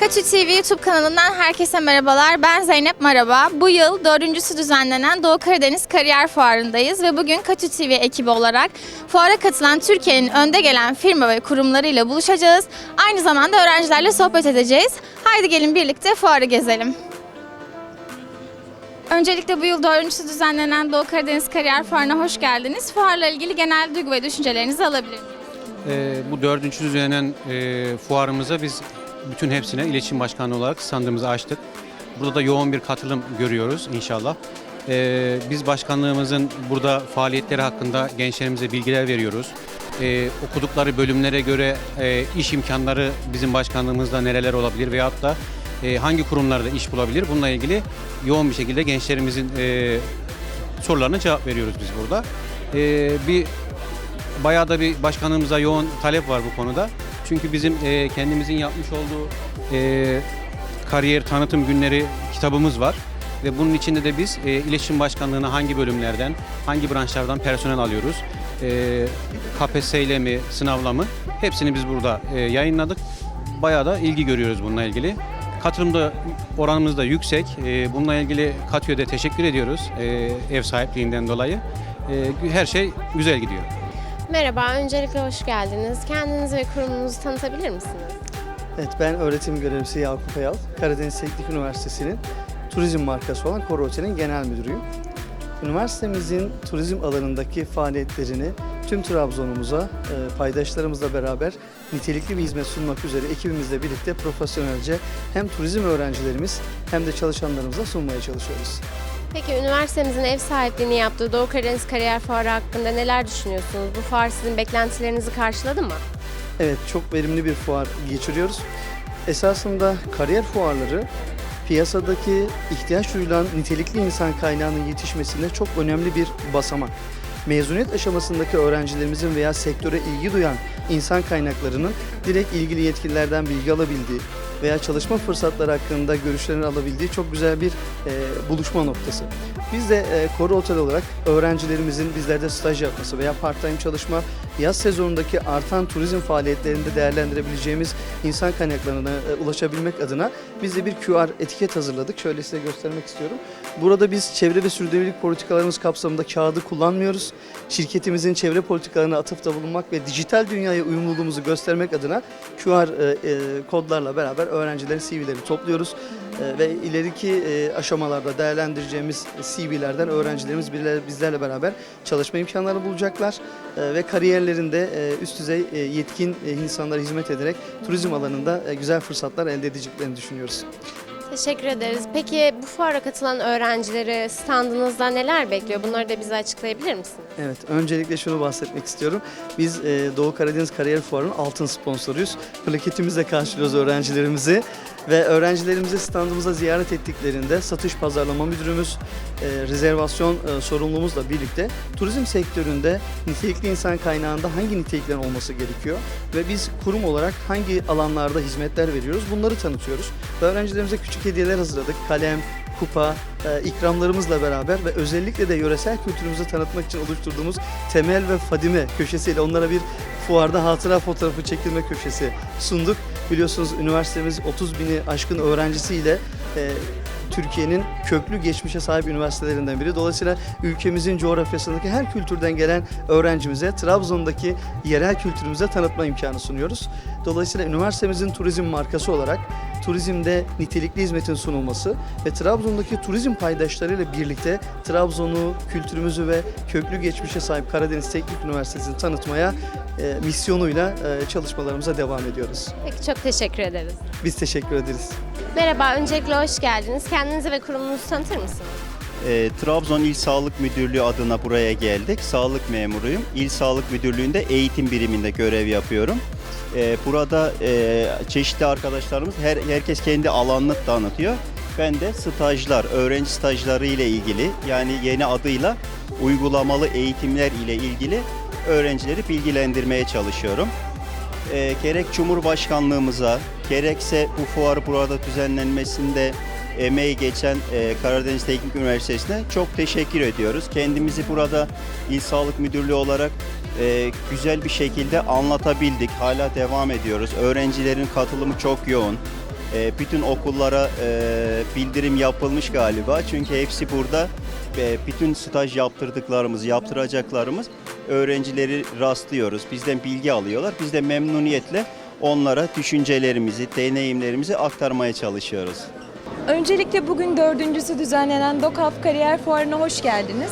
Kaçı TV YouTube kanalından herkese merhabalar. Ben Zeynep Merhaba. Bu yıl dördüncüsü düzenlenen Doğu Karadeniz Kariyer Fuarı'ndayız ve bugün Kaçı TV ekibi olarak fuara katılan Türkiye'nin önde gelen firma ve kurumlarıyla buluşacağız. Aynı zamanda öğrencilerle sohbet edeceğiz. Haydi gelin birlikte fuarı gezelim. Öncelikle bu yıl dördüncüsü düzenlenen Doğu Karadeniz Kariyer Fuarı'na hoş geldiniz. Fuarla ilgili genel duygu ve düşüncelerinizi alabilir miyim? Ee, bu dördüncü düzenlenen e, fuarımıza biz bütün hepsine iletişim başkanı olarak standımızı açtık. Burada da yoğun bir katılım görüyoruz inşallah. Ee, biz başkanlığımızın burada faaliyetleri hakkında gençlerimize bilgiler veriyoruz. Ee, okudukları bölümlere göre e, iş imkanları bizim başkanlığımızda nereler olabilir veyahut da e, hangi kurumlarda iş bulabilir bununla ilgili yoğun bir şekilde gençlerimizin e, sorularına cevap veriyoruz biz burada. Ee, bir bayağı da bir başkanlığımıza yoğun talep var bu konuda. Çünkü bizim e, kendimizin yapmış olduğu e, kariyer tanıtım günleri kitabımız var. Ve bunun içinde de biz e, iletişim başkanlığına hangi bölümlerden, hangi branşlardan personel alıyoruz, e, KPSS mi, sınavla mı hepsini biz burada e, yayınladık. Bayağı da ilgi görüyoruz bununla ilgili. Katılımda oranımız da yüksek. E, bununla ilgili Katü'ye teşekkür ediyoruz e, ev sahipliğinden dolayı. E, her şey güzel gidiyor. Merhaba, öncelikle hoş geldiniz. Kendinizi ve kurumunuzu tanıtabilir misiniz? Evet ben öğretim görevlisi Yakup Ayal. Karadeniz Teknik Üniversitesi'nin turizm markası olan Koro Otel'in genel müdürüyüm. Üniversitemizin turizm alanındaki faaliyetlerini tüm Trabzon'umuza e, paydaşlarımızla beraber nitelikli bir hizmet sunmak üzere ekibimizle birlikte profesyonelce hem turizm öğrencilerimiz hem de çalışanlarımıza sunmaya çalışıyoruz. Peki üniversitemizin ev sahipliğini yaptığı Doğu Karadeniz Kariyer Fuarı hakkında neler düşünüyorsunuz? Bu fuar sizin beklentilerinizi karşıladı mı? Evet, çok verimli bir fuar geçiriyoruz. Esasında kariyer fuarları piyasadaki ihtiyaç duyulan nitelikli insan kaynağının yetişmesinde çok önemli bir basamak. Mezuniyet aşamasındaki öğrencilerimizin veya sektöre ilgi duyan insan kaynaklarının direkt ilgili yetkililerden bilgi alabildiği veya çalışma fırsatları hakkında görüşlerini alabildiği çok güzel bir e, buluşma noktası. Biz de e, Koru Otel olarak öğrencilerimizin bizlerde staj yapması veya part-time çalışma, yaz sezonundaki artan turizm faaliyetlerinde değerlendirebileceğimiz insan kaynaklarına e, ulaşabilmek adına biz de bir QR etiket hazırladık. Şöyle size göstermek istiyorum. Burada biz çevre ve sürdürülebilirlik politikalarımız kapsamında kağıdı kullanmıyoruz. Şirketimizin çevre politikalarına atıfta bulunmak ve dijital dünyaya uyumluluğumuzu göstermek adına QR e, e, kodlarla beraber öğrencilerin CV'lerini topluyoruz. Ve ileriki aşamalarda değerlendireceğimiz CV'lerden öğrencilerimiz bizlerle beraber çalışma imkanları bulacaklar ve kariyerlerinde e, üst düzey e, yetkin e, insanlara hizmet ederek turizm alanında e, güzel fırsatlar elde edeceklerini düşünüyoruz. Teşekkür ederiz. Peki bu fuara katılan öğrencileri standınızda neler bekliyor? Bunları da bize açıklayabilir misiniz? Evet, öncelikle şunu bahsetmek istiyorum. Biz e, Doğu Karadeniz Kariyer Fuarı'nın altın sponsoruyuz. Plaketimizle karşılıyoruz öğrencilerimizi ve öğrencilerimizi standımıza ziyaret ettiklerinde satış pazarlama müdürümüz, e, rezervasyon e, sorumluluğumuzla birlikte turizm sektöründe nitelikli insan kaynağında hangi niteliklerin olması gerekiyor ve biz kurum olarak hangi alanlarda hizmetler veriyoruz bunları tanıtıyoruz. Ve öğrencilerimize küçük hediyeler hazırladık. Kalem, kupa, e, ikramlarımızla beraber ve özellikle de yöresel kültürümüzü tanıtmak için oluşturduğumuz Temel ve Fadime köşesiyle onlara bir fuarda hatıra fotoğrafı çekilme köşesi sunduk. Biliyorsunuz üniversitemiz 30 bini aşkın öğrencisiyle e, Türkiye'nin köklü geçmişe sahip üniversitelerinden biri. Dolayısıyla ülkemizin coğrafyasındaki her kültürden gelen öğrencimize Trabzon'daki yerel kültürümüze tanıtma imkanı sunuyoruz. Dolayısıyla üniversitemizin turizm markası olarak turizmde nitelikli hizmetin sunulması ve Trabzon'daki turizm paydaşlarıyla birlikte Trabzon'u, kültürümüzü ve köklü geçmişe sahip Karadeniz Teknik Üniversitesi'ni tanıtmaya e, misyonuyla e, çalışmalarımıza devam ediyoruz. Peki çok teşekkür ederiz. Biz teşekkür ederiz. Merhaba, öncelikle hoş geldiniz. Kendinizi ve kurumunuzu tanıtır mısınız? E, Trabzon İl Sağlık Müdürlüğü adına buraya geldik. Sağlık memuruyum. İl Sağlık Müdürlüğü'nde eğitim biriminde görev yapıyorum. E, burada e, çeşitli arkadaşlarımız, her, herkes kendi alanını tanıtıyor. Ben de stajlar, öğrenci stajları ile ilgili yani yeni adıyla uygulamalı eğitimler ile ilgili öğrencileri bilgilendirmeye çalışıyorum. E, gerek Cumhurbaşkanlığımıza, gerekse bu fuarı burada düzenlenmesinde emeği geçen e, Karadeniz Teknik Üniversitesi'ne çok teşekkür ediyoruz. Kendimizi burada İl Sağlık Müdürlüğü olarak e, güzel bir şekilde anlatabildik. Hala devam ediyoruz. Öğrencilerin katılımı çok yoğun. E, bütün okullara e, bildirim yapılmış galiba. Çünkü hepsi burada e, bütün staj yaptırdıklarımız, yaptıracaklarımız öğrencileri rastlıyoruz. Bizden bilgi alıyorlar. Biz de memnuniyetle onlara düşüncelerimizi, deneyimlerimizi aktarmaya çalışıyoruz. Öncelikle bugün dördüncüsü düzenlenen DOKAF Kariyer Fuarı'na hoş geldiniz.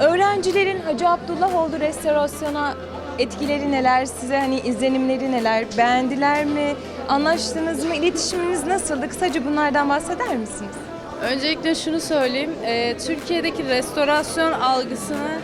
Öğrencilerin Hacı Abdullahoğlu restorasyona etkileri neler, size hani izlenimleri neler, beğendiler mi, anlaştınız mı, iletişiminiz nasıldı? Kısaca bunlardan bahseder misiniz? Öncelikle şunu söyleyeyim. e, Türkiye'deki restorasyon algısını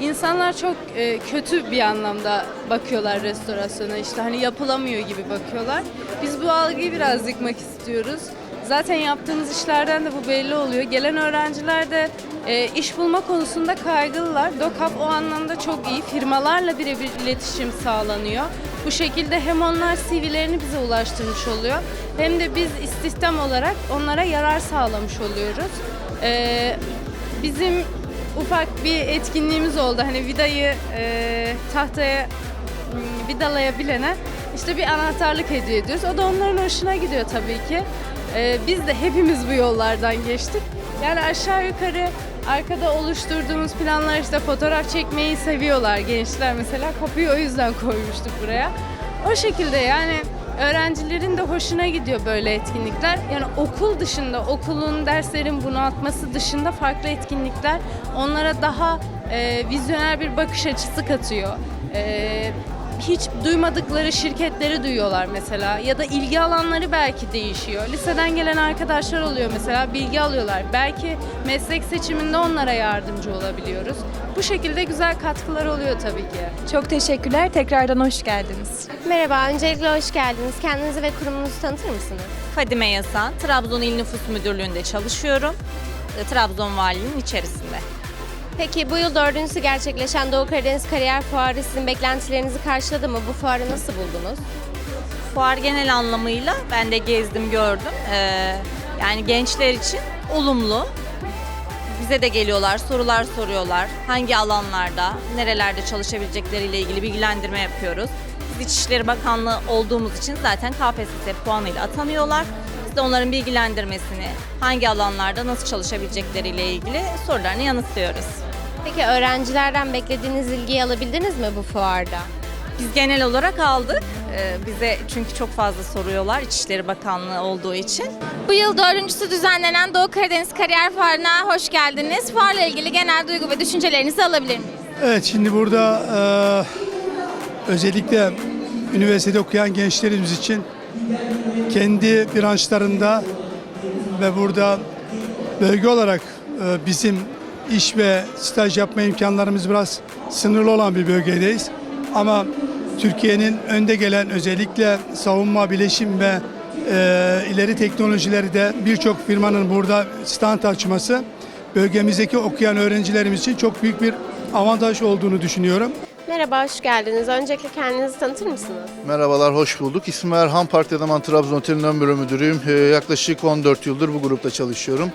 insanlar çok e, kötü bir anlamda bakıyorlar restorasyona. İşte hani yapılamıyor gibi bakıyorlar. Biz bu algıyı biraz yıkmak istiyoruz. Zaten yaptığımız işlerden de bu belli oluyor. Gelen öğrenciler de e, iş bulma konusunda kaygılılar. DOKAP o anlamda çok iyi. Firmalarla birebir iletişim sağlanıyor. Bu şekilde hem onlar CV'lerini bize ulaştırmış oluyor hem de biz istihdam olarak onlara yarar sağlamış oluyoruz. Ee, bizim ufak bir etkinliğimiz oldu. Hani vidayı e, tahtaya vidalayabilene işte bir anahtarlık hediye ediyoruz. O da onların hoşuna gidiyor tabii ki. Ee, biz de hepimiz bu yollardan geçtik. Yani aşağı yukarı arkada oluşturduğumuz planlar işte fotoğraf çekmeyi seviyorlar gençler mesela. Kapıyı o yüzden koymuştuk buraya. O şekilde yani öğrencilerin de hoşuna gidiyor böyle etkinlikler. Yani okul dışında, okulun derslerin bunaltması dışında farklı etkinlikler onlara daha e, vizyoner bir bakış açısı katıyor. E, hiç duymadıkları şirketleri duyuyorlar mesela ya da ilgi alanları belki değişiyor. Liseden gelen arkadaşlar oluyor mesela bilgi alıyorlar. Belki meslek seçiminde onlara yardımcı olabiliyoruz. Bu şekilde güzel katkılar oluyor tabii ki. Çok teşekkürler, tekrardan hoş geldiniz. Merhaba, öncelikle hoş geldiniz. Kendinizi ve kurumunuzu tanıtır mısınız? Fadime Yasan, Trabzon İl Nüfus Müdürlüğü'nde çalışıyorum. Trabzon Valiliğinin içerisinde. Peki bu yıl dördüncüsü gerçekleşen Doğu Karadeniz Kariyer Fuarı sizin beklentilerinizi karşıladı mı? Bu fuarı nasıl buldunuz? Fuar genel anlamıyla ben de gezdim gördüm. E, yani gençler için olumlu. Bize de geliyorlar, sorular soruyorlar. Hangi alanlarda, nerelerde çalışabilecekleriyle ilgili bilgilendirme yapıyoruz. Biz İçişleri Bakanlığı olduğumuz için zaten KPSS puanıyla atanıyorlar. Biz de onların bilgilendirmesini, hangi alanlarda nasıl çalışabilecekleriyle ilgili sorularını yanıtlıyoruz. Peki öğrencilerden beklediğiniz ilgiyi alabildiniz mi bu fuarda? Biz genel olarak aldık. Ee, bize çünkü çok fazla soruyorlar İçişleri Bakanlığı olduğu için. Bu yıl dördüncüsü düzenlenen Doğu Karadeniz Kariyer Fuarı'na hoş geldiniz. Fuarla ilgili genel duygu ve düşüncelerinizi alabilir miyim? Evet şimdi burada e, özellikle üniversitede okuyan gençlerimiz için kendi branşlarında ve burada bölge olarak e, bizim iş ve staj yapma imkanlarımız biraz sınırlı olan bir bölgedeyiz. Ama Türkiye'nin önde gelen özellikle savunma, bileşim ve e, ileri teknolojileri de birçok firmanın burada stand açması bölgemizdeki okuyan öğrencilerimiz için çok büyük bir avantaj olduğunu düşünüyorum. Merhaba, hoş geldiniz. Öncelikle kendinizi tanıtır mısınız? Merhabalar, hoş bulduk. İsmim Erhan Park Dedeman Trabzon Otel'in ön müdürüyüm. Ee, yaklaşık 14 yıldır bu grupta çalışıyorum.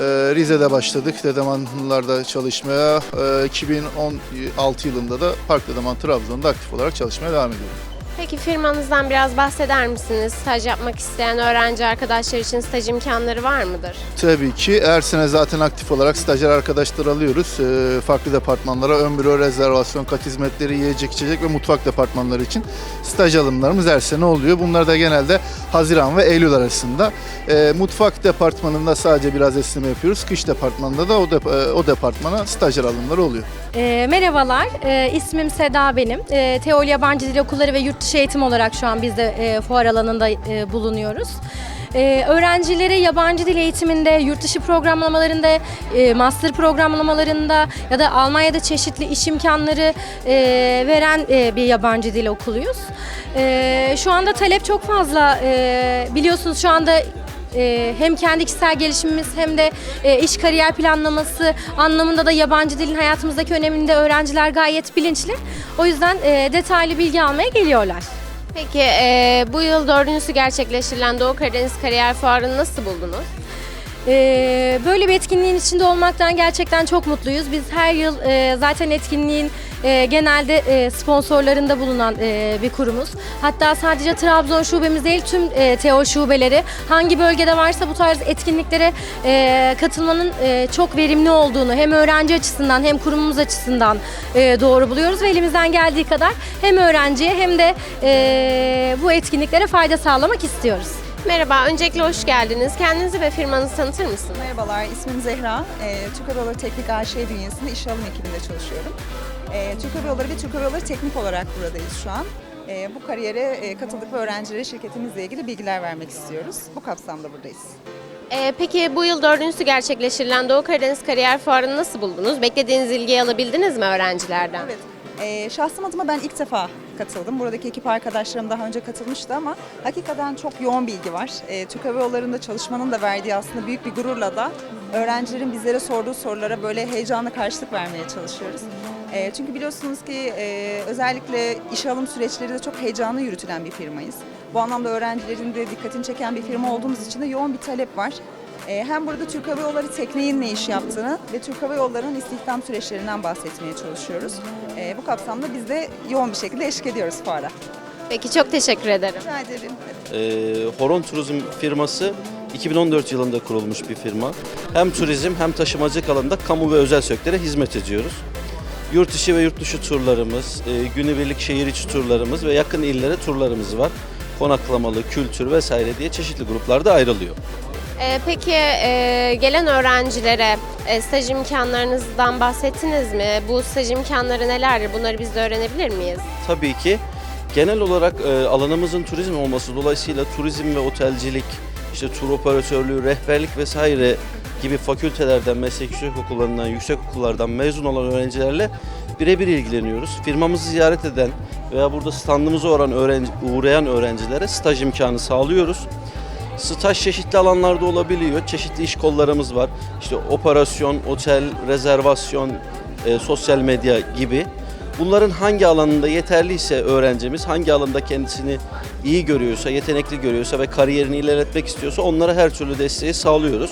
Ee, Rize'de başladık Dedemanlar'da çalışmaya. Ee, 2016 yılında da Park Dedeman Trabzon'da aktif olarak çalışmaya devam ediyorum. Peki firmanızdan biraz bahseder misiniz? Staj yapmak isteyen öğrenci arkadaşlar için staj imkanları var mıdır? Tabii ki her sene zaten aktif olarak stajyer arkadaşlar alıyoruz. Ee, farklı departmanlara ön büro, rezervasyon, kat hizmetleri, yiyecek, içecek ve mutfak departmanları için staj alımlarımız her sene oluyor. Bunlar da genelde Haziran ve Eylül arasında. Ee, mutfak departmanında sadece biraz esneme yapıyoruz. Kış departmanında da o, dep- e, o departmana stajyer alımları oluyor. E, merhabalar, e, ismim Seda benim. E, Teol Yabancı Dil Okulları ve Yurt Dışı Eğitim olarak şu an biz de e, fuar alanında e, bulunuyoruz. E, öğrencilere yabancı dil eğitiminde, yurt dışı programlamalarında, e, master programlamalarında ya da Almanya'da çeşitli iş imkanları e, veren e, bir yabancı dil okuluyuz. E, şu anda talep çok fazla. E, biliyorsunuz şu anda e, hem kendi kişisel gelişimimiz hem de e, iş kariyer planlaması anlamında da yabancı dilin hayatımızdaki öneminde öğrenciler gayet bilinçli. O yüzden e, detaylı bilgi almaya geliyorlar. Peki e, bu yıl dördüncüsü gerçekleştirilen Doğu Karadeniz Kariyer Fuarı'nı nasıl buldunuz? Ee, böyle bir etkinliğin içinde olmaktan gerçekten çok mutluyuz. Biz her yıl e, zaten etkinliğin e, genelde e, sponsorlarında bulunan e, bir kurumuz. Hatta sadece Trabzon şubemiz değil tüm e, TEO şubeleri hangi bölgede varsa bu tarz etkinliklere e, katılmanın e, çok verimli olduğunu hem öğrenci açısından hem kurumumuz açısından e, doğru buluyoruz ve elimizden geldiği kadar hem öğrenciye hem de e, bu etkinliklere fayda sağlamak istiyoruz. Merhaba, öncelikle hoş geldiniz. Kendinizi ve firmanızı tanıtır mısınız? Merhabalar, ismim Zehra. E, Türk Hava Yolları Teknik AŞ bünyesinde iş alım ekibinde çalışıyorum. E, Türk Hava Yolları ve Türk Hava Yolları Teknik olarak buradayız şu an. E, bu kariyere e, katıldık ve öğrencilere şirketimizle ilgili bilgiler vermek istiyoruz. Bu kapsamda buradayız. Ee, peki bu yıl dördüncüsü gerçekleştirilen Doğu Karadeniz Kariyer Fuarı'nı nasıl buldunuz? Beklediğiniz ilgiyi alabildiniz mi öğrencilerden? Evet, e, şahsım adıma ben ilk defa katıldım. Buradaki ekip arkadaşlarım daha önce katılmıştı ama hakikaten çok yoğun bilgi var. E, Türk Hava Yolları'nda çalışmanın da verdiği aslında büyük bir gururla da öğrencilerin bizlere sorduğu sorulara böyle heyecanla karşılık vermeye çalışıyoruz. E, çünkü biliyorsunuz ki e, özellikle işe alım süreçleri de çok heyecanlı yürütülen bir firmayız. Bu anlamda öğrencilerin de dikkatini çeken bir firma olduğumuz için de yoğun bir talep var. E, hem burada Türk Hava Yolları tekneğin ne iş yaptığını ve Türk Hava Yolları'nın istihdam süreçlerinden bahsetmeye çalışıyoruz. E, bu kapsamda biz de yoğun bir şekilde eşlik ediyoruz fuara. Peki çok teşekkür ederim. Rica ederim. Ee, Horon Turizm firması 2014 yılında kurulmuş bir firma. Hem turizm hem taşımacılık alanında kamu ve özel sektöre hizmet ediyoruz. Yurt içi ve yurt dışı turlarımız, e, günübirlik şehir içi turlarımız ve yakın illere turlarımız var. Konaklamalı, kültür vesaire diye çeşitli gruplarda ayrılıyor. Ee, peki e, gelen öğrencilere e, staj imkanlarınızdan bahsettiniz mi? Bu staj imkanları nelerdir? Bunları biz de öğrenebilir miyiz? Tabii ki genel olarak e, alanımızın turizm olması dolayısıyla turizm ve otelcilik, işte tur operatörlüğü, rehberlik vesaire gibi fakültelerden, meslek yüksek okullarından, yüksek okullardan mezun olan öğrencilerle birebir ilgileniyoruz. Firmamızı ziyaret eden veya burada standımıza uğrayan, öğrenci, uğrayan öğrencilere staj imkanı sağlıyoruz. Staj çeşitli alanlarda olabiliyor. Çeşitli iş kollarımız var. İşte operasyon, otel, rezervasyon, e, sosyal medya gibi. Bunların hangi alanında yeterliyse öğrencimiz, hangi alanda kendisini iyi görüyorsa, yetenekli görüyorsa ve kariyerini ilerletmek istiyorsa onlara her türlü desteği sağlıyoruz.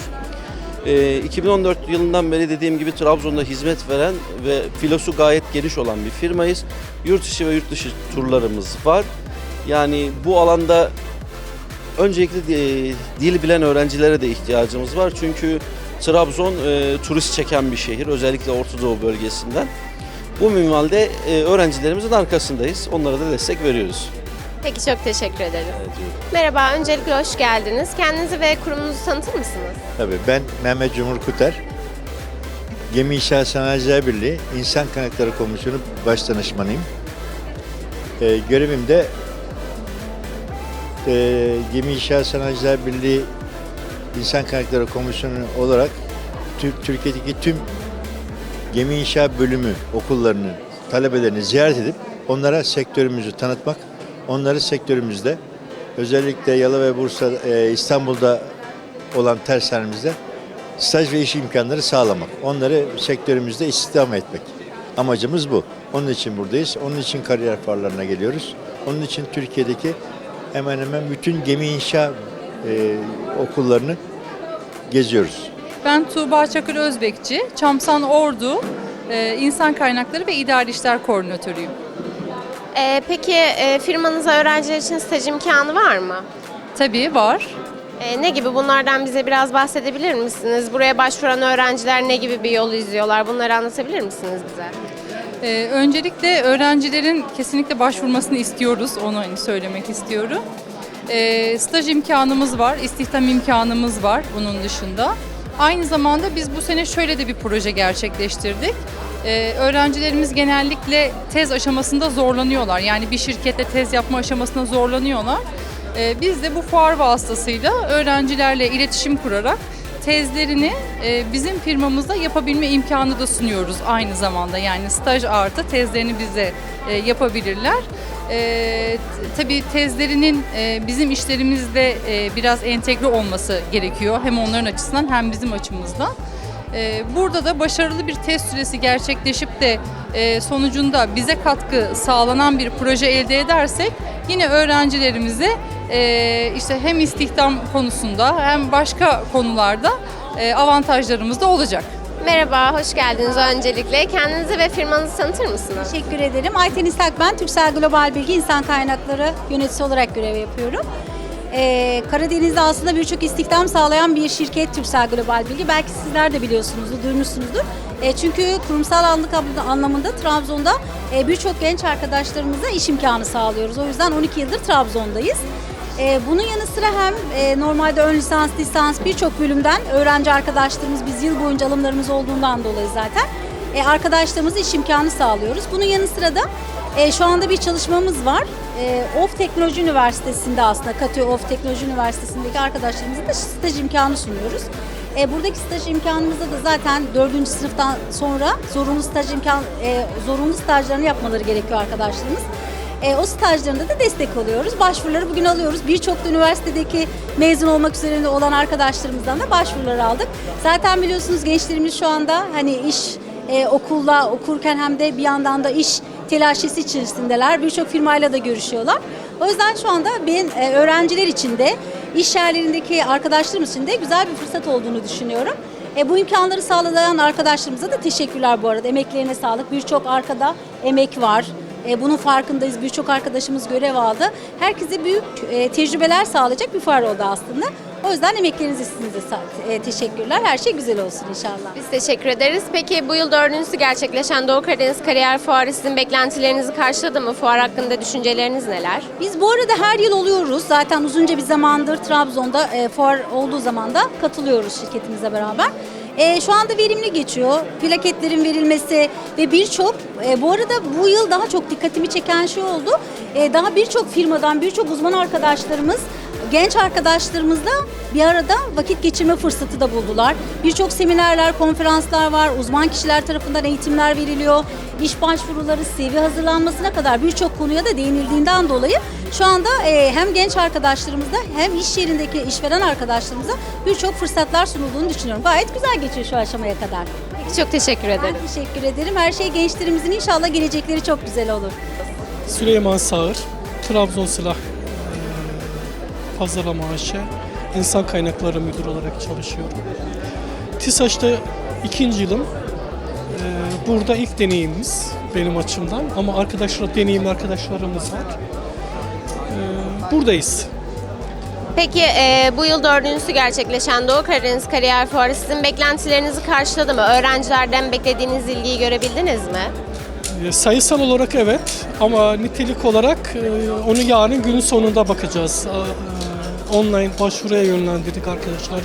Ee, 2014 yılından beri dediğim gibi Trabzon'da hizmet veren ve filosu gayet geniş olan bir firmayız. Yurt içi ve yurt dışı turlarımız var. Yani bu alanda öncelikle e, dil bilen öğrencilere de ihtiyacımız var. Çünkü Trabzon e, turist çeken bir şehir özellikle Orta Doğu bölgesinden. Bu minvalde e, öğrencilerimizin arkasındayız. Onlara da destek veriyoruz. Peki çok teşekkür ederim. Merhaba, öncelikle hoş geldiniz. Kendinizi ve kurumunuzu tanıtır mısınız? Tabii ben Mehmet Cumhur Kuter. Gemi İnşaat Sanayiciler Birliği İnsan Kaynakları Komisyonu baş danışmanıyım. Ee, görevim de e, Gemi İnşaat Sanayiciler Birliği İnsan Kaynakları Komisyonu olarak Tür- Türkiye'deki tüm gemi inşaat bölümü okullarının talebelerini ziyaret edip onlara sektörümüzü tanıtmak, onları sektörümüzde özellikle Yalova ve Bursa, e, İstanbul'da olan tersanemizde staj ve iş imkanları sağlamak. Onları sektörümüzde istihdam etmek. Amacımız bu. Onun için buradayız. Onun için kariyer fuarlarına geliyoruz. Onun için Türkiye'deki hemen hemen bütün gemi inşa e, okullarını geziyoruz. Ben Tuğba Çakır Özbekçi, Çamsan Ordu e, İnsan Kaynakları ve İdari İşler Koordinatörüyüm. Ee, peki e, firmanıza öğrenciler için staj imkanı var mı? Tabii var. Ee, ne gibi bunlardan bize biraz bahsedebilir misiniz? Buraya başvuran öğrenciler ne gibi bir yol izliyorlar? Bunları anlatabilir misiniz bize? Ee, öncelikle öğrencilerin kesinlikle başvurmasını istiyoruz. Onu hani söylemek istiyorum. Ee, staj imkanımız var, istihdam imkanımız var bunun dışında. Aynı zamanda biz bu sene şöyle de bir proje gerçekleştirdik. Ee, öğrencilerimiz genellikle tez aşamasında zorlanıyorlar. Yani bir şirkette tez yapma aşamasında zorlanıyorlar. Ee, biz de bu fuar vasıtasıyla öğrencilerle iletişim kurarak tezlerini e, bizim firmamızda yapabilme imkanı da sunuyoruz aynı zamanda. Yani staj artı tezlerini bize e, yapabilirler. E, tabii tezlerinin e, bizim işlerimizde biraz entegre olması gerekiyor. Hem onların açısından hem bizim açımızdan. E, burada da başarılı bir test süresi gerçekleşip de e, sonucunda bize katkı sağlanan bir proje elde edersek yine öğrencilerimize e, işte hem istihdam konusunda hem başka konularda e, avantajlarımız da olacak. Merhaba, hoş geldiniz öncelikle. Kendinizi ve firmanızı tanıtır mısınız? Teşekkür ederim. Ayten İshak ben, Türksel Global Bilgi İnsan Kaynakları Yöneticisi olarak görev yapıyorum. Ee, Karadeniz'de aslında birçok istihdam sağlayan bir şirket Türksel Global Bilgi. Belki sizler de biliyorsunuzdur, duymuşsunuzdur. Ee, çünkü kurumsal anlık anlamında Trabzon'da e, birçok genç arkadaşlarımıza iş imkanı sağlıyoruz. O yüzden 12 yıldır Trabzon'dayız. Ee, bunun yanı sıra hem e, normalde ön lisans, lisans birçok bölümden öğrenci arkadaşlarımız biz yıl boyunca alımlarımız olduğundan dolayı zaten e, iş imkanı sağlıyoruz. Bunun yanı sıra da e, şu anda bir çalışmamız var. E, OF Teknoloji Üniversitesi'nde aslında Katı OF Teknoloji Üniversitesi'ndeki arkadaşlarımıza da staj imkanı sunuyoruz. E, buradaki staj imkanımızda da zaten 4. sınıftan sonra zorunlu staj imkan e, zorunlu stajlarını yapmaları gerekiyor arkadaşlarımız. E, o stajlarında da destek oluyoruz. Başvuruları bugün alıyoruz. Birçok üniversitedeki mezun olmak üzere olan arkadaşlarımızdan da başvuruları aldık. Zaten biliyorsunuz gençlerimiz şu anda hani iş e, okulla okurken hem de bir yandan da iş telaşesi içerisindeler. Birçok firmayla da görüşüyorlar. O yüzden şu anda ben e, öğrenciler için de iş yerlerindeki arkadaşlarımız için de güzel bir fırsat olduğunu düşünüyorum. E, bu imkanları sağlayan arkadaşlarımıza da teşekkürler bu arada. Emeklerine sağlık. Birçok arkada emek var. E, bunun farkındayız. Birçok arkadaşımız görev aldı. Herkese büyük e, tecrübeler sağlayacak bir fuar oldu aslında. O yüzden emeklerinize size sa- e, teşekkürler. Her şey güzel olsun inşallah. Biz teşekkür ederiz. Peki bu yıl dördüncüsü gerçekleşen Doğu Karadeniz Kariyer Fuarı sizin beklentilerinizi karşıladı mı? Fuar hakkında düşünceleriniz neler? Biz bu arada her yıl oluyoruz. Zaten uzunca bir zamandır Trabzon'da e, fuar olduğu zaman da katılıyoruz şirketimizle beraber. E, şu anda verimli geçiyor. Plaketlerin verilmesi ve birçok, e, bu arada bu yıl daha çok dikkatimi çeken şey oldu. E, daha birçok firmadan, birçok uzman arkadaşlarımız genç arkadaşlarımızla bir arada vakit geçirme fırsatı da buldular. Birçok seminerler, konferanslar var, uzman kişiler tarafından eğitimler veriliyor. İş başvuruları, CV hazırlanmasına kadar birçok konuya da değinildiğinden dolayı şu anda e, hem genç arkadaşlarımızda hem iş yerindeki işveren arkadaşlarımıza birçok fırsatlar sunulduğunu düşünüyorum. Gayet güzel geçiyor şu aşamaya kadar. Peki çok teşekkür ederim. Ben teşekkür ederim. Her şey gençlerimizin inşallah gelecekleri çok güzel olur. Süleyman Sağır, Trabzon Silah eee, Pazarlama AŞ, İnsan Kaynakları Müdürü olarak çalışıyorum. TİSAŞ'ta ikinci yılım. Eee, Burada ilk deneyimimiz benim açımdan ama arkadaşlar deneyimli arkadaşlarımız var. Buradayız. Peki e, bu yıl dördüncüsü gerçekleşen Doğu Karadeniz Kariyer Fuarı sizin beklentilerinizi karşıladı mı? Öğrencilerden beklediğiniz ilgiyi görebildiniz mi? Eee, Sayısal olarak evet ama nitelik olarak eee, onu yarın günün sonunda bakacağız. Eee, Online başvuruya yönlendirdik arkadaşları.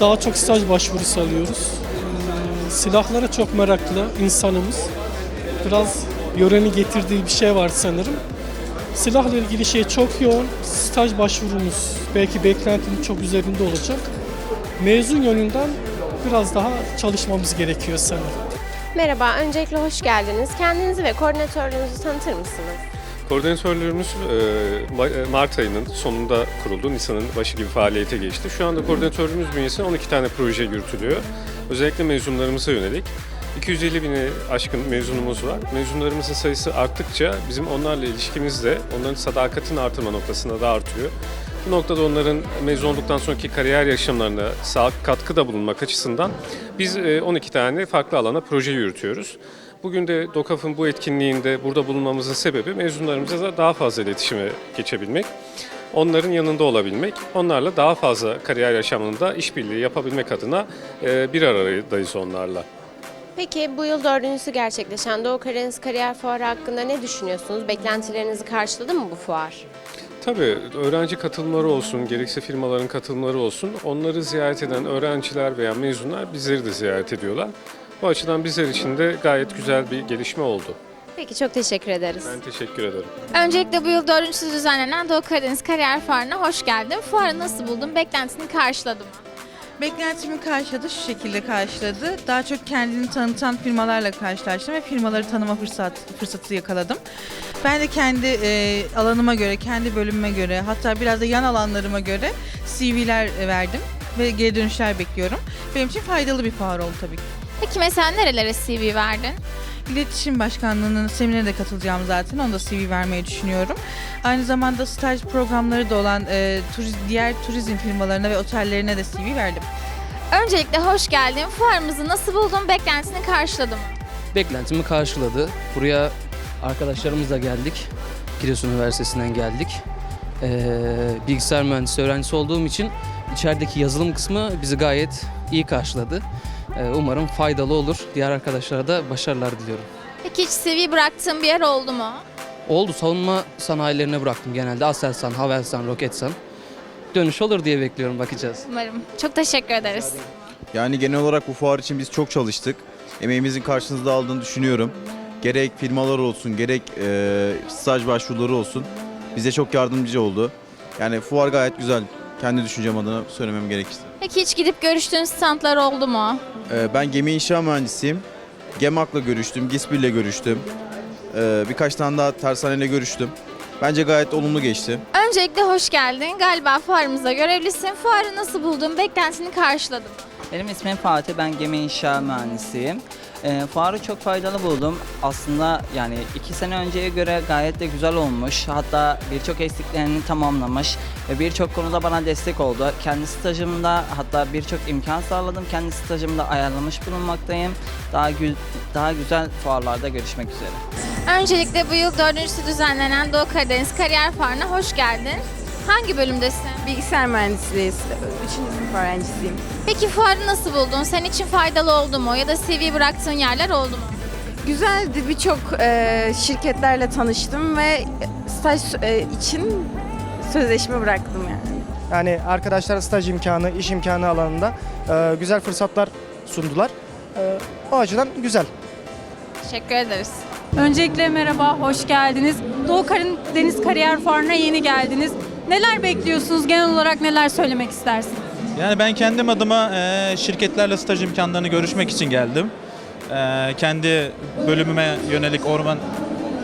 Daha çok staj başvurusu alıyoruz. Eee, Silahlara çok meraklı insanımız. Biraz yöreni getirdiği bir şey var sanırım. Silahla ilgili şey çok yoğun. Staj başvurumuz belki beklentinin çok üzerinde olacak. Mezun yönünden biraz daha çalışmamız gerekiyor sanırım. Merhaba, öncelikle hoş geldiniz. Kendinizi ve koordinatörlüğünüzü tanıtır mısınız? Koordinatörlüğümüz e, e, Mart ayının sonunda kuruldu. Nisan'ın başı gibi faaliyete geçti. Şu anda koordinatörlüğümüz bünyesinde 12 tane proje yürütülüyor. Özellikle mezunlarımıza yönelik. 250 bini aşkın mezunumuz var. Mezunlarımızın sayısı arttıkça bizim onlarla ilişkimiz de onların sadakatini artırma noktasında da artıyor. Bu noktada onların mezun olduktan sonraki kariyer yaşamlarına sağ katkıda bulunmak açısından biz e, 12 tane farklı alana proje yürütüyoruz. Bugün de DOKAF'ın bu etkinliğinde burada bulunmamızın sebebi mezunlarımıza da daha fazla iletişime geçebilmek, onların yanında olabilmek, onlarla daha fazla kariyer yaşamında işbirliği yapabilmek adına e, bir aradayız onlarla. Peki bu yıl dördüncüsü gerçekleşen Doğu Karadeniz Kariyer Fuarı hakkında ne düşünüyorsunuz? Beklentilerinizi karşıladı mı bu fuar? Tabii öğrenci katılımları olsun, gerekse firmaların katılımları olsun, onları ziyaret eden öğrenciler veya mezunlar bizleri de ziyaret ediyorlar. Bu açıdan bizler için de gayet güzel bir gelişme oldu. Peki çok teşekkür ederiz. Ben teşekkür ederim. Öncelikle bu yıl dördüncüsü düzenlenen Doğu Karadeniz Kariyer Fuarı'na hoş geldin. Fuarı nasıl buldun? Beklentini karşıladı mı? Beklentimi karşıladı, şu şekilde karşıladı. Daha çok kendini tanıtan firmalarla karşılaştım ve firmaları tanıma fırsat, fırsatı yakaladım. Ben de kendi e, alanıma göre, kendi bölümüme göre, hatta biraz da yan alanlarıma göre CV'ler verdim ve geri dönüşler bekliyorum. Benim için faydalı bir fuar oldu tabii ki. Peki mesela nerelere CV verdin? İletişim Başkanlığı'nın seminerine de katılacağım zaten. Onda CV vermeyi düşünüyorum. Aynı zamanda staj programları da olan e, turiz- diğer turizm firmalarına ve otellerine de CV verdim. Öncelikle hoş geldin. Fuarımızı nasıl buldun? Beklentisini karşıladı mı? beklentimi karşıladı. Buraya arkadaşlarımızla geldik. Giresun Üniversitesi'nden geldik. Ee, bilgisayar mühendisi öğrencisi olduğum için içerideki yazılım kısmı bizi gayet iyi karşıladı. Ee, umarım faydalı olur. Diğer arkadaşlara da başarılar diliyorum. Peki hiç CV bıraktığın bir yer oldu mu? Oldu savunma sanayilerine bıraktım genelde. Aselsan, Havelsan, Roketsan. Dönüş olur diye bekliyorum bakacağız. Umarım. Çok teşekkür ederiz. Yani genel olarak bu fuar için biz çok çalıştık. Emeğimizin karşınızda aldığını düşünüyorum. Gerek firmalar olsun, gerek e, staj başvuruları olsun. Bize çok yardımcı oldu. Yani fuar gayet güzel. Kendi düşüncem adına söylemem gerekirse. Peki hiç gidip görüştüğün standlar oldu mu? E, ben gemi inşa mühendisiyim. GEMAK'la görüştüm, GİSBİ'yle görüştüm. E, birkaç tane daha tersaneyle görüştüm. Bence gayet olumlu geçti. Öncelikle hoş geldin. Galiba fuarımızda görevlisin. Fuarı nasıl buldun? Beklentini karşıladı mı? Benim ismim Fatih, ben gemi inşa mühendisiyim. E, fuarı çok faydalı buldum. Aslında yani iki sene önceye göre gayet de güzel olmuş. Hatta birçok eksiklerini tamamlamış ve birçok konuda bana destek oldu. Kendi stajımda hatta birçok imkan sağladım. Kendi stajımda ayarlamış bulunmaktayım. Daha gü- daha güzel fuarlarda görüşmek üzere. Öncelikle bu yıl dördüncüsü düzenlenen Doğu Karadeniz Kariyer Fuarı'na hoş geldin. Hangi bölümdesin? Bilgisayar mühendisliği, 3. sınıf öğrencisiyim. Peki fuarı nasıl buldun? Senin için faydalı oldu mu? Ya da CV bıraktığın yerler oldu mu? Güzeldi, birçok e, şirketlerle tanıştım ve staj e, için sözleşme bıraktım yani. Yani arkadaşlar staj imkanı, iş imkanı alanında e, güzel fırsatlar sundular. E, o açıdan güzel. Teşekkür ederiz. Öncelikle merhaba, hoş geldiniz. Doğu Karadeniz Kariyer Fuarı'na yeni geldiniz. Neler bekliyorsunuz? Genel olarak neler söylemek istersiniz? Yani ben kendim adıma e, şirketlerle staj imkanlarını görüşmek için geldim. E, kendi bölümüme yönelik orman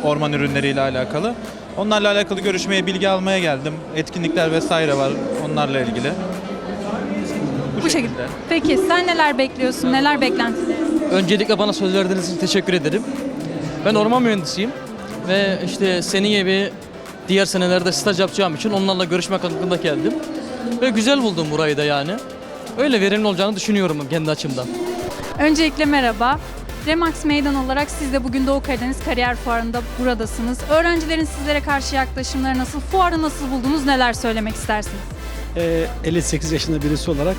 orman ürünleriyle alakalı. Onlarla alakalı görüşmeye, bilgi almaya geldim. Etkinlikler vesaire var onlarla ilgili. Bu şekilde. Peki sen neler bekliyorsun? Neler beklentilerin? Öncelikle bana söz verdiğiniz için teşekkür ederim. Ben orman mühendisiyim ve işte senin gibi diğer senelerde staj yapacağım için onlarla görüşmek hakkında geldim. Ve güzel buldum burayı da yani. Öyle verimli olacağını düşünüyorum kendi açımdan. Öncelikle merhaba. Remax Meydan olarak siz de bugün Doğu Karadeniz Kariyer Fuarı'nda buradasınız. Öğrencilerin sizlere karşı yaklaşımları nasıl? Fuarı nasıl buldunuz? Neler söylemek istersiniz? Ee, 58 yaşında birisi olarak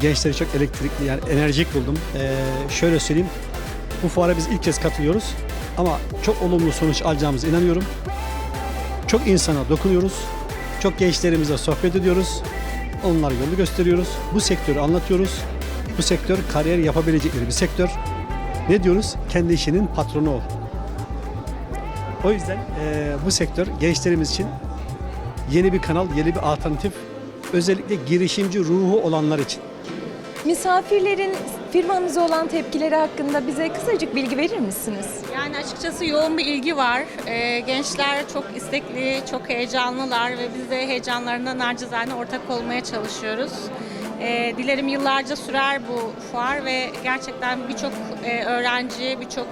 gençleri çok elektrikli yani enerjik buldum. Ee, şöyle söyleyeyim, bu fuara biz ilk kez katılıyoruz ama çok olumlu sonuç alacağımıza inanıyorum. Çok insana dokunuyoruz, çok gençlerimize sohbet ediyoruz, onlara yolu gösteriyoruz, bu sektörü anlatıyoruz. Bu sektör kariyer yapabilecekleri bir sektör. Ne diyoruz? Kendi işinin patronu ol. O yüzden eee, bu sektör gençlerimiz için yeni bir kanal, yeni bir alternatif. Özellikle girişimci ruhu olanlar için. Misafirlerin firmanıza olan tepkileri hakkında bize kısacık bilgi verir misiniz? Yani açıkçası yoğun bir ilgi var. Ee, gençler çok istekli, çok heyecanlılar ve biz de heyecanlarına nacizane ortak olmaya çalışıyoruz. Ee, dilerim yıllarca sürer bu fuar ve gerçekten birçok e, öğrenci, birçok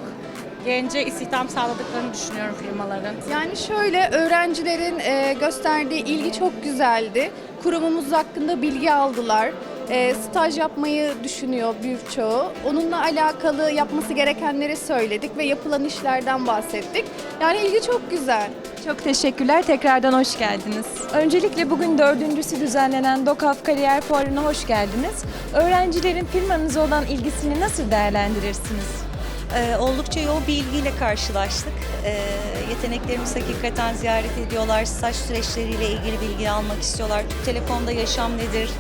gence istihdam sağladıklarını düşünüyorum firmaların. Yani şöyle öğrencilerin e, gösterdiği ilgi çok güzeldi. Kurumumuz hakkında bilgi aldılar. E, staj yapmayı düşünüyor birçoğu. Onunla alakalı yapması gerekenleri söyledik ve yapılan işlerden bahsettik. Yani ilgi çok güzel. Çok teşekkürler. Tekrardan hoş geldiniz. Öncelikle bugün dördüncüsü düzenlenen DOKAF Kariyer Fuarı'na hoş geldiniz. Öğrencilerin firmanıza olan ilgisini nasıl değerlendirirsiniz? Ee, oldukça yoğun bir ilgiyle karşılaştık. Ee, yeteneklerimizi hakikaten ziyaret ediyorlar. Staj süreçleriyle ilgili bilgi almak istiyorlar. Türk Telekom'da yaşam nedir?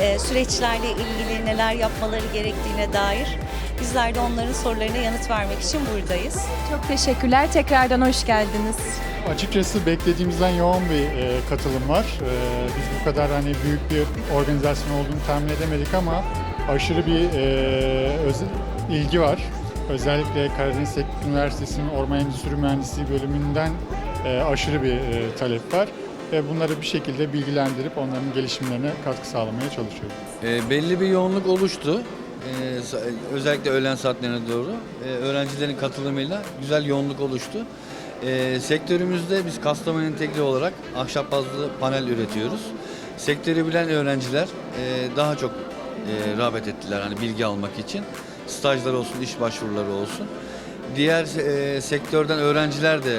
Ee, süreçlerle ilgili neler yapmaları gerektiğine dair. Bizler de onların sorularına yanıt vermek için buradayız. Çok teşekkürler. Tekrardan hoş geldiniz. Açıkçası beklediğimizden yoğun bir e, katılım var. E, biz bu kadar hani büyük bir organizasyon olduğunu tahmin edemedik ama aşırı bir e, öz- ilgi var. Özellikle Karadeniz Teknik Üniversitesi'nin Orman Endüstri Mühendisliği bölümünden e, aşırı bir e, talep var. Ve bunları bir şekilde bilgilendirip onların gelişimlerine katkı sağlamaya çalışıyoruz. E, belli bir yoğunluk oluştu. E, özellikle öğlen saatlerine doğru. E, öğrencilerin katılımıyla güzel yoğunluk oluştu. E, sektörümüzde biz Kastamonu Entegre olarak ahşap bazlı panel üretiyoruz. Sektörü bilen öğrenciler e, daha çok e, rağbet ettiler hani bilgi almak için. Stajlar olsun, iş başvuruları olsun. Diğer e, sektörden öğrenciler de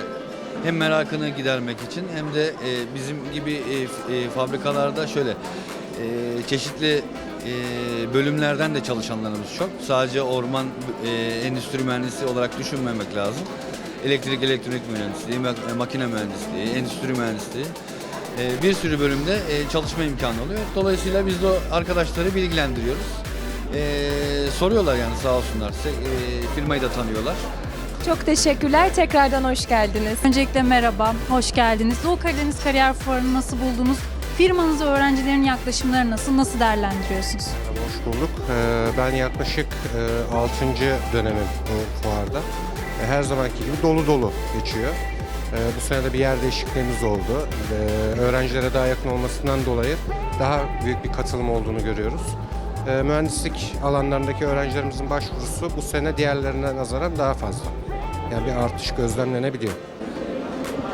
hem merakını gidermek için hem de e, bizim gibi e, e, fabrikalarda şöyle e, çeşitli e, bölümlerden de çalışanlarımız çok. Sadece orman e, endüstri mühendisi olarak düşünmemek lazım. Elektrik, elektronik mühendisliği, mak- makine mühendisliği, endüstri mühendisliği e, bir sürü bölümde e, çalışma imkanı oluyor. Dolayısıyla biz de arkadaşları bilgilendiriyoruz. E, soruyorlar yani sağ olsunlar. Se- e, firmayı da tanıyorlar. Çok teşekkürler. Tekrardan hoş geldiniz. Öncelikle merhaba, hoş geldiniz. Doğu Karadeniz Kariyer Fuarı'nı nasıl buldunuz? Firmanız ve öğrencilerin yaklaşımları nasıl, nasıl değerlendiriyorsunuz? Hoş bulduk. Ee, Ben yaklaşık 6. dönemim bu fuarda. E, Her zamanki gibi dolu dolu geçiyor. E, Bu sene de bir yer değişikliğimiz oldu. E, Öğrencilere daha yakın olmasından dolayı daha büyük bir katılım olduğunu görüyoruz. E, Mühendislik alanlarındaki öğrencilerimizin başvurusu bu sene diğerlerine nazaran daha fazla. Yani bir artış gözlemlenebiliyor.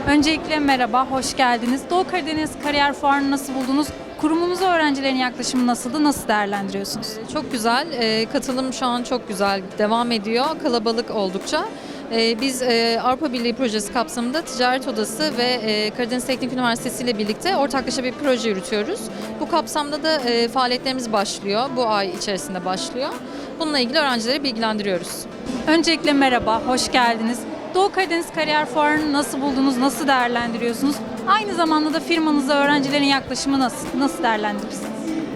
Öncelikle merhaba, hoş geldiniz. Doğu Karadeniz Kariyer Fuarı'nı nasıl buldunuz? Kurumumuza öğrencilerin yaklaşımı nasıldı, nasıl değerlendiriyorsunuz? Çok güzel. Ee, katılım şu an çok güzel devam ediyor. Kalabalık oldukça. Ee, biz e, Avrupa Birliği projesi kapsamında Ticaret Odası ve e, Karadeniz Teknik Üniversitesi ile birlikte ortaklaşa bir proje yürütüyoruz. Bu kapsamda da e, faaliyetlerimiz başlıyor. Bu ay içerisinde başlıyor. Bununla ilgili öğrencileri bilgilendiriyoruz. Öncelikle merhaba, hoş geldiniz. Doğu Karadeniz Kariyer Fuarı'nı nasıl buldunuz, nasıl değerlendiriyorsunuz? Aynı zamanda da firmanıza öğrencilerin yaklaşımı nasıl, nasıl değerlendirirsiniz?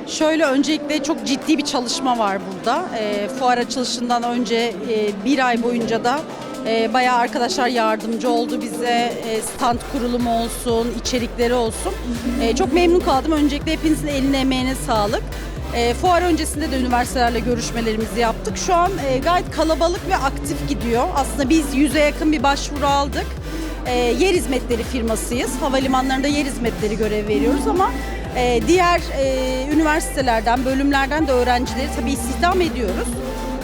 Şöyle öncelikle çok ciddi bir çalışma var burada. E, fuar açılışından önce e, bir ay boyunca da e, bayağı arkadaşlar yardımcı oldu bize. E, stand kurulumu olsun, içerikleri olsun. E, çok memnun kaldım. Öncelikle hepinizin eline emeğine sağlık. E, fuar öncesinde de üniversitelerle görüşmelerimizi yaptık. Şu an e, gayet kalabalık ve aktif gidiyor. Aslında biz yüze yakın bir başvuru aldık. E, yer hizmetleri firmasıyız. Havalimanlarında yer hizmetleri görev veriyoruz ama e, diğer e, üniversitelerden, bölümlerden de öğrencileri tabii istihdam ediyoruz.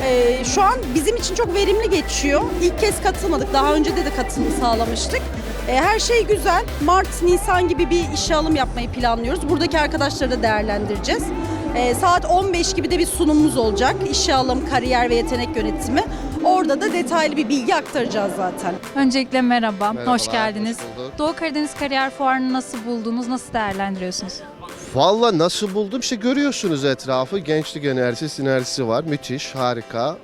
E, şu an bizim için çok verimli geçiyor. İlk kez katılmadık. Daha önce de de katılım sağlamıştık. E, her şey güzel. Mart, Nisan gibi bir işe alım yapmayı planlıyoruz. Buradaki arkadaşları da değerlendireceğiz. E, saat 15 gibi de bir sunumumuz olacak. İşe alım, kariyer ve yetenek yönetimi. Orada da detaylı bir bilgi aktaracağız zaten. Öncelikle merhaba, Merhabalar, hoş geldiniz. hoş bulduk. Doğu Karadeniz Kariyer Fuarı'nı nasıl buldunuz, nasıl değerlendiriyorsunuz? Valla nasıl buldum? İşte görüyorsunuz etrafı. Gençlik enerjisi, sinerjisi var. Müthiş, harika.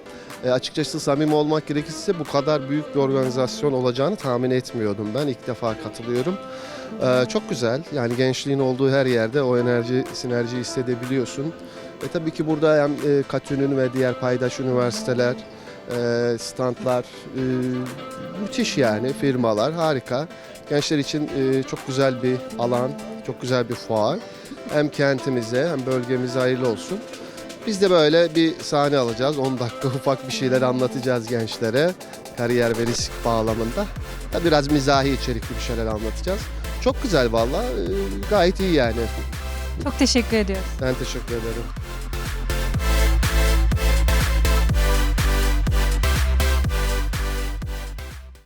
E, açıkçası samimi olmak gerekirse bu kadar büyük bir organizasyon olacağını tahmin etmiyordum ben. İlk defa katılıyorum. E, çok güzel. Yani gençliğin olduğu her yerde o enerji, sinerjiyi hissedebiliyorsun. E, tabii ki burada hem e, Katü'nün ve diğer paydaş üniversiteler, e, standlar, e, müthiş yani firmalar harika. Gençler için e, çok güzel bir alan, çok güzel bir fuar. Hem kentimize hem bölgemize hayırlı olsun. Biz de böyle bir sahne alacağız. 10 dakika ufak bir şeyler anlatacağız gençlere. Kariyer ve risk bağlamında. Biraz mizahi içerikli bir şeyler anlatacağız. Çok güzel valla. e, Gayet iyi yani. Çok teşekkür ediyoruz. Ben teşekkür ederim.